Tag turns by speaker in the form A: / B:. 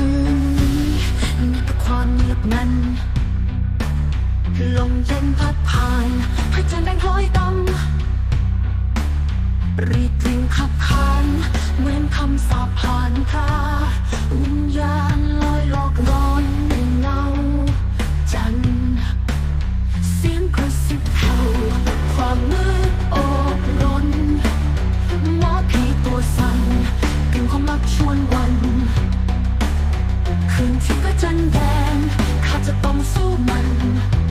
A: นี่คืความเงนั้น ลมเย็นพัผ่านพรจันทร์งลอยต่ำรีดริงขับขานเหมือนคำสาปผ่านพาวิญญาณลอยหลอกร้อนในเงา จันเสียงกระซิบเขาความมืดโอบร้นหมอผีตัวสั่กลิ่นควมรักชวนวัน So zu